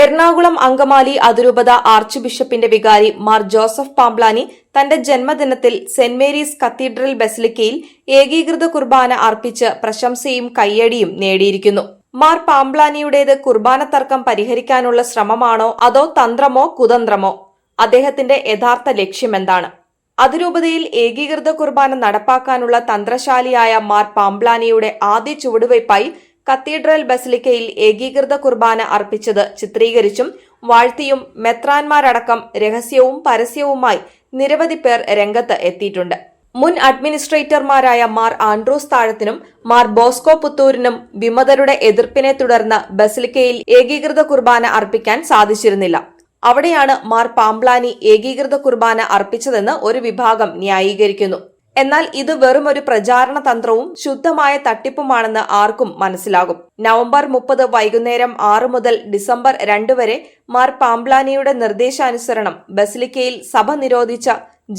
എറണാകുളം അങ്കമാലി അതിരൂപത ആർച്ച് ബിഷപ്പിന്റെ വികാരി മാർ ജോസഫ് പാംബ്ലാനി തന്റെ ജന്മദിനത്തിൽ സെന്റ് മേരീസ് കത്തീഡ്രൽ ബസിലിക്കയിൽ ഏകീകൃത കുർബാന അർപ്പിച്ച് പ്രശംസയും കയ്യടിയും നേടിയിരിക്കുന്നു. മാർ പാംബ്ലാനിയുടേത് കുർബാന തർക്കം പരിഹരിക്കാനുള്ള ശ്രമമാണോ അതോ തന്ത്രമോ കുതന്ത്രമോ? അദ്ദേഹത്തിന്റെ യഥാർത്ഥ ലക്ഷ്യമെന്താണ് അതിരൂപതയിൽ ഏകീകൃത കുർബാന നടപ്പാക്കാനുള്ള തന്ത്രശാലിയായ മാർ പാംബ്ലാനിയുടെ ആദ്യ ചുവടുവയ്പായി കത്തീഡ്രൽ ബസിലിക്കയിൽ ഏകീകൃത കുർബാന അർപ്പിച്ചത് ചിത്രീകരിച്ചും വാഴ്ത്തിയും മെത്രാൻമാരടക്കം രഹസ്യവും പരസ്യവുമായി നിരവധി പേർ രംഗത്ത് എത്തിയിട്ടുണ്ട്. മുൻ അഡ്മിനിസ്ട്രേറ്റർമാരായ മാർ ആൻഡ്രൂസ് താഴത്തിനും മാർ ബോസ്കോ പുത്തൂരിനും വിമതരുടെ എതിർപ്പിനെ തുടർന്ന് ബസിലിക്കയിൽ ഏകീകൃത കുർബാന അർപ്പിക്കാൻ സാധിച്ചിരുന്നില്ല. അവിടെയാണ് മാർ പാംപ്ലാനി ഏകീകൃത കുർബാന അർപ്പിച്ചതെന്ന് ഒരു വിഭാഗം ന്യായീകരിക്കുന്നു. എന്നാൽ ഇത് വെറും ഒരു പ്രചാരണ തന്ത്രവും ശുദ്ധമായ തട്ടിപ്പുമാണെന്ന് ആർക്കും മനസ്സിലാകും. നവംബർ മുപ്പത് വൈകുന്നേരം ആറ് മുതൽ ഡിസംബർ രണ്ട് വരെ മാർ പാംപ്ലാനിയുടെ നിർദ്ദേശാനുസരണം ബസിലിക്കയിൽ സഭ നിരോധിച്ച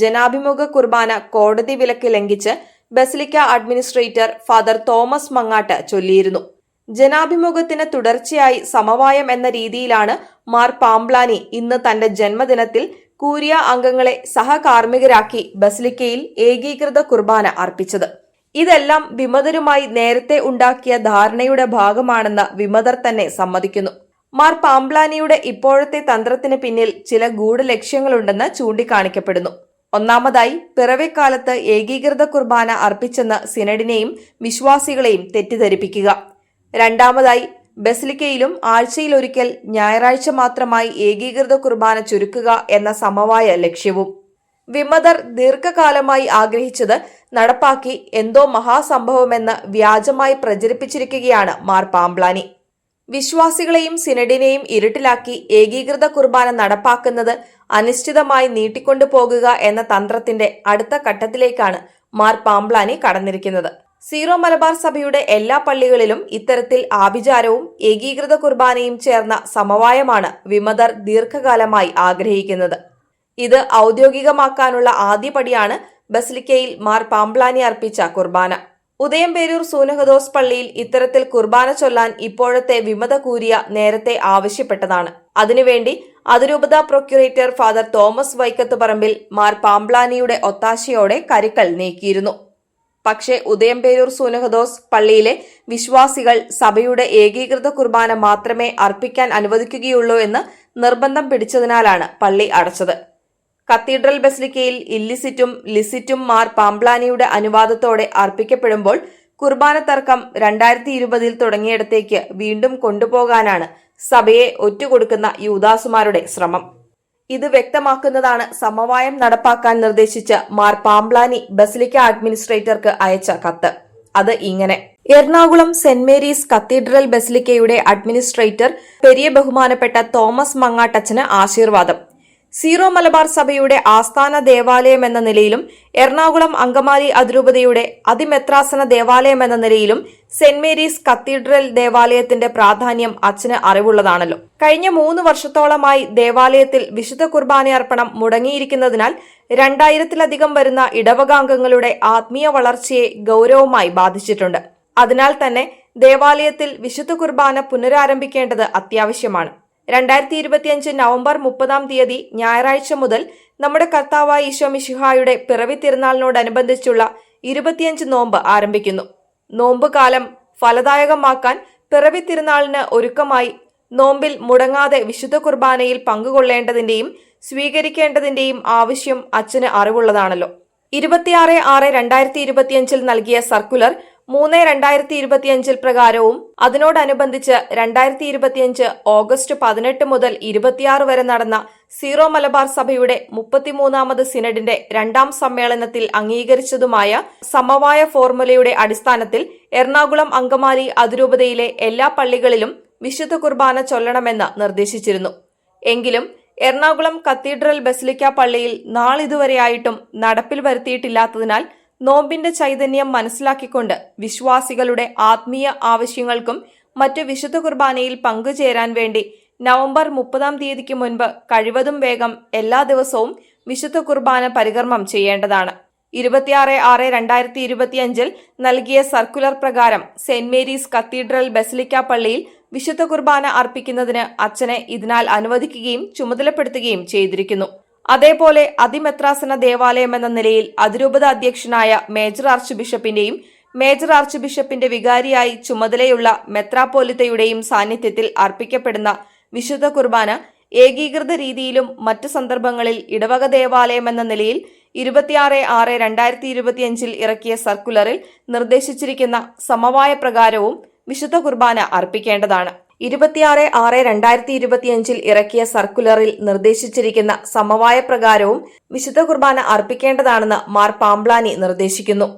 ജനാഭിമുഖ കുർബാന കോടതി വിലക്ക് ലംഘിച്ച് basilica administrator father Thomas Mangatt ചൊല്ലിയിരുന്നു. ജനാഭിമുഖത്തിന് തുടർച്ചയായി സമവായം എന്ന രീതിയിലാണ് മാർ പാംപ്ലാനി ഇന്ന് തന്റെ ജന്മദിനത്തിൽ കൂരിയ അംഗങ്ങളെ സഹകാർമ്മികരാക്കി ബസ്ലിക്കയിൽ ഏകീകൃത കുർബാന അർപ്പിച്ചത്. ഇതെല്ലാം വിമതരുമായി നേരത്തെ ഉണ്ടാക്കിയ ധാരണയുടെ ഭാഗമാണെന്ന് വിമതർ തന്നെ സമ്മതിക്കുന്നു. മാർ പാംബ്ലാനിയുടെ ഇപ്പോഴത്തെ തന്ത്രത്തിന് പിന്നിൽ ചില ഗൂഢലക്ഷ്യങ്ങളുണ്ടെന്ന് ചൂണ്ടിക്കാണിക്കപ്പെടുന്നു. ഒന്നാമതായി പിറവിക്കാലത്ത് ഏകീകൃത കുർബാന അർപ്പിച്ചെന്ന് സിനഡിനെയും വിശ്വാസികളെയും തെറ്റിദ്ധരിപ്പിക്കുക. രണ്ടാമതായി ബസിലിക്കയിലും ആഴ്ചയിലൊരിക്കൽ ഞായറാഴ്ച മാത്രമായി ഏകീകൃത കുർബാന ചുരുക്കുക എന്ന സമവായ ലക്ഷ്യവും. വിമതർ ദീർഘകാലമായി ആഗ്രഹിച്ചത് നടപ്പാക്കി എന്തോ മഹാസംഭവമെന്ന് വ്യാജമായി പ്രചരിപ്പിച്ചിരിക്കുകയാണ് മാർ പാംബ്ലാനി. വിശ്വാസികളെയും സിനഡിനെയും ഇരുട്ടിലാക്കി ഏകീകൃത കുർബാന നടപ്പാക്കുന്നത് അനിശ്ചിതമായി നീട്ടിക്കൊണ്ടു പോകുക എന്ന തന്ത്രത്തിന്റെ അടുത്ത ഘട്ടത്തിലേക്കാണ് മാർ പാംബ്ലാനി കടന്നിരിക്കുന്നത്. സീറോ മലബാർ സഭയുടെ എല്ലാ പള്ളികളിലും ഇത്തരത്തിൽ ആഭിചാരവും ഏകീകൃത കുർബാനയും ചേർന്ന സമവായമാണ് വിമതർ ദീർഘകാലമായി ആഗ്രഹിക്കുന്നത്. ഇത് ഔദ്യോഗികമാക്കാനുള്ള ആദ്യപടിയാണ് ബസ്ലിക്കയിൽ മാർ പാംബ്ലാനി അർപ്പിച്ച കുർബാന. ഉദയംപേരൂർ സൂനഹദോസ് പള്ളിയിൽ ഇത്തരത്തിൽ കുർബാന ചൊല്ലാൻ ഇപ്പോഴത്തെ വിമത കൂരിയ നേരത്തെ ആവശ്യപ്പെട്ടതാണ്. അതിനുവേണ്ടി അതിരൂപത പ്രൊക്യുറേറ്റർ ഫാദർ തോമസ് വൈക്കത്ത് പറമ്പിൽ മാർ പാംബ്ലാനിയുടെ ഒത്താശയോടെ കരുക്കൾ നീക്കിയിരുന്നു. പക്ഷേ ഉദയംപേരൂർ സൂനഹദോസ് പള്ളിയിലെ വിശ്വാസികൾ സഭയുടെ ഏകീകൃത കുർബാന മാത്രമേ അർപ്പിക്കാൻ അനുവദിക്കുകയുള്ളൂ എന്ന് നിർബന്ധം പിടിച്ചതിനാലാണ് പള്ളി അടച്ചത്. കത്തീഡ്രൽ ബസിലിക്കയിൽ ഇല്ലിസിറ്റും ലിസിറ്റും മാർ പാംപ്ലാനിയുടെ അനുവാദത്തോടെ അർപ്പിക്കപ്പെടുമ്പോൾ കുർബാന തർക്കം രണ്ടായിരത്തി ഇരുപതിൽ തുടങ്ങിയിടത്തേക്ക് വീണ്ടും കൊണ്ടുപോകാനാണ് സഭയെ ഒറ്റുകൊടുക്കുന്ന യൂദാസുമാരുടെ ശ്രമം. ഇത് വ്യക്തമാക്കുന്നതാണ് സമവായം നടപ്പാക്കാൻ നിർദ്ദേശിച്ച് മാർ പാംബ്ലാനി ബസിലിക്ക അഡ്മിനിസ്ട്രേറ്റർക്ക് അയച്ച കത്ത്. അത് ഇങ്ങനെ. എറണാകുളം സെന്റ് മേരീസ് കത്തീഡ്രൽ ബസിലിക്കയുടെ അഡ്മിനിസ്ട്രേറ്റർ പെരിയ ബഹുമാനപ്പെട്ട തോമസ് മങ്ങാട്ടച്ചന് ആശീർവാദം. സീറോ മലബാർ സഭയുടെ ആസ്ഥാന ദേവാലയം എന്ന നിലയിലും എറണാകുളം അങ്കമാലി അതിരൂപതയുടെ അതിമെത്രാസന ദേവാലയം എന്ന നിലയിലും സെന്റ് മേരീസ് കത്തീഡ്രൽ ദേവാലയത്തിന്റെ പ്രാധാന്യം അച്ഛന് അറിവുള്ളതാണല്ലോ. കഴിഞ്ഞ മൂന്ന് വർഷത്തോളമായി ദേവാലയത്തിൽ വിശുദ്ധ കുർബാനയർപ്പണം മുടങ്ങിയിരിക്കുന്നതിനാൽ രണ്ടായിരത്തിലധികം വരുന്ന ഇടവകാംഗങ്ങളുടെ ആത്മീയ വളർച്ചയെ ഗൗരവമായി ബാധിച്ചിട്ടുണ്ട്. അതിനാൽ തന്നെ ദേവാലയത്തിൽ വിശുദ്ധ കുർബാന പുനരാരംഭിക്കേണ്ടത് അത്യാവശ്യമാണ്. രണ്ടായിരത്തി ഇരുപത്തിയഞ്ച് നവംബർ മുപ്പതാം തീയതി ഞായറാഴ്ച മുതൽ നമ്മുടെ കർത്താവായ ഈശോ മിശിഹായുടെ പിറവി തിരുനാളിനോടനുബന്ധിച്ചുള്ള ഇരുപത്തിയഞ്ച് നോമ്പ് ആരംഭിക്കുന്നു. നോമ്പ് കാലം ഫലദായകമാക്കാൻ പിറവി തിരുനാളിന് ഒരുക്കമായി നോമ്പിൽ മുടങ്ങാതെ വിശുദ്ധ കുർബാനയിൽ പങ്കുകൊള്ളേണ്ടതിന്റെയും സ്വീകരിക്കേണ്ടതിന്റെയും ആവശ്യം അച്ഛന് അറിവുള്ളതാണല്ലോ. ഇരുപത്തിയാറ് ആറ് രണ്ടായിരത്തി ഇരുപത്തിയഞ്ചിൽ നൽകിയ സർക്കുലർ മൂന്ന് രണ്ടായിരത്തി ഇരുപത്തിയഞ്ചിൽ പ്രകാരവും അതിനോടനുബന്ധിച്ച് രണ്ടായിരത്തി ഇരുപത്തിയഞ്ച് ഓഗസ്റ്റ് പതിനെട്ട് മുതൽ ഇരുപത്തിയാറ് വരെ നടന്ന സീറോ മലബാർ സഭയുടെ മുപ്പത്തിമൂന്നാമത് സിനഡിന്റെ രണ്ടാം സമ്മേളനത്തിൽ അംഗീകരിച്ചതുമായ സമവായ ഫോർമുലയുടെ അടിസ്ഥാനത്തിൽ എറണാകുളം അങ്കമാലി അതിരൂപതയിലെ എല്ലാ പള്ളികളിലും വിശുദ്ധ കുർബാന ചൊല്ലണമെന്ന് നിർദ്ദേശിച്ചിരുന്നു. എങ്കിലും എറണാകുളം കത്തീഡ്രൽ ബസിലിക്ക പള്ളിയിൽ നാളിതുവരെയായിട്ടും നടപ്പിൽ വരുത്തിയിട്ടില്ലാത്തതിനാൽ നോമ്പിന്റെ ചൈതന്യം മനസ്സിലാക്കിക്കൊണ്ട് വിശ്വാസികളുടെ ആത്മീയ ആവശ്യങ്ങൾക്കും മറ്റ് വിശുദ്ധ കുർബാനയിൽ പങ്കുചേരാൻ വേണ്ടി നവംബർ മുപ്പതാം തീയതിക്ക് മുൻപ് കഴിവതും വേഗം എല്ലാ ദിവസവും വിശുദ്ധ കുർബാന പരികർമ്മം ചെയ്യേണ്ടതാണ്. ഇരുപത്തിയാറ് ആറ് രണ്ടായിരത്തി ഇരുപത്തിയഞ്ചിൽ നൽകിയ സർക്കുലർ പ്രകാരം സെന്റ് മേരീസ് കത്തീഡ്രൽ ബസിലിക്ക പള്ളിയിൽ വിശുദ്ധ കുർബാന അർപ്പിക്കുന്നതിന് അച്ഛനെ ഇതിനാൽ അനുവദിക്കുകയും ചുമതലപ്പെടുത്തുകയും ചെയ്തിരിക്കുന്നു. അതേപോലെ അതിമെത്രാസന ദേവാലയം എന്ന നിലയിൽ അതിരൂപത അധ്യക്ഷനായ മേജർ ആർച്ച് ബിഷപ്പിന്റെയും മേജർ ആർച്ച് ബിഷപ്പിന്റെ വികാരിയായി ചുമതലയുള്ള മെത്രാപ്പോലിത്തയുടെയും സാന്നിധ്യത്തിൽ അർപ്പിക്കപ്പെടുന്ന വിശുദ്ധ കുർബാന ഏകീകൃത രീതിയിലും മറ്റ് സന്ദർഭങ്ങളിൽ ഇടവക ദേവാലയം എന്ന നിലയിൽ ഇരുപത്തിയാറ് ആറ് രണ്ടായിരത്തി ഇരുപത്തിയഞ്ചിൽ ഇറക്കിയ സർക്കുലറിൽ നിർദ്ദേശിച്ചിരിക്കുന്ന സമവായ പ്രകാരവും വിശുദ്ധ കുർബാന അർപ്പിക്കേണ്ടതാണ്. ഇരുപത്തിയാറ് ആറ് രണ്ടായിരത്തി ഇരുപത്തിയഞ്ചിൽ ഇറക്കിയ സർക്കുലറിൽ നിർദ്ദേശിച്ചിരിക്കുന്ന സമവായ പ്രകാരവും വിശുദ്ധ കുർബാന അർപ്പിക്കേണ്ടതാണെന്ന് മാർ പാംബ്ലാനി നിർദ്ദേശിക്കുന്നു.